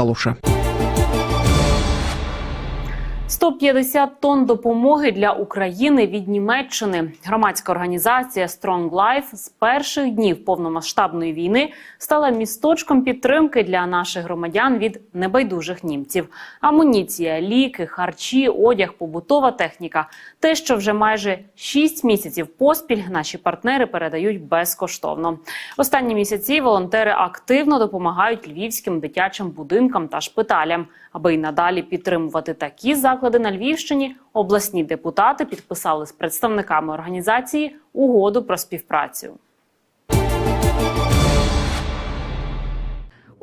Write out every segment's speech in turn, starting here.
Калуша. 150 тонн допомоги для України від Німеччини. Громадська організація Strong Life з перших днів повномасштабної війни стала місточком підтримки для наших громадян від небайдужих німців. Амуніція, ліки, харчі, одяг, побутова техніка те, що вже майже 6 місяців поспіль наші партнери передають безкоштовно. Останні місяці волонтери активно допомагають львівським дитячим будинкам та шпиталям. Аби й надалі підтримувати такі заклади на Львівщині, обласні депутати підписали з представниками організації угоду про співпрацю.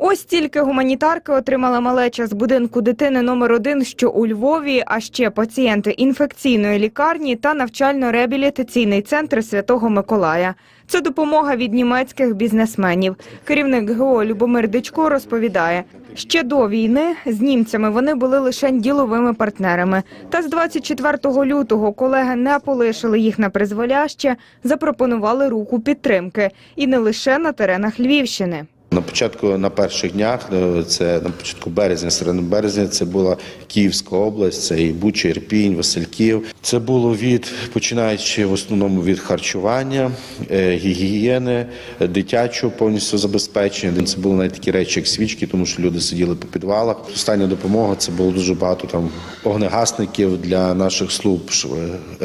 Ось тільки гуманітарки отримала малеча з будинку дитини номер 1 що у Львові, а ще пацієнти інфекційної лікарні та навчально-реабілітаційний центр Святого Миколая. Це допомога від німецьких бізнесменів. Керівник ГО Любомир Дичко розповідає, ще до війни з німцями вони були лише діловими партнерами. Та з 24 лютого колеги не полишили їх на призволяще, запропонували руку підтримки і не лише на теренах Львівщини. На початку на перших днях, е, це на початку березня, середини березня, це була Київська область, це і Буча, Ірпінь, Васильків. Це було від починаючи в основному від харчування, е, гігієни, е, дитячого повністю забезпечення. Це були навіть такі речі, як свічки, тому що люди сиділи по підвалах. Остання допомога це було дуже багато там огнегасників для наших служб,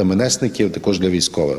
МНСників, також для військових.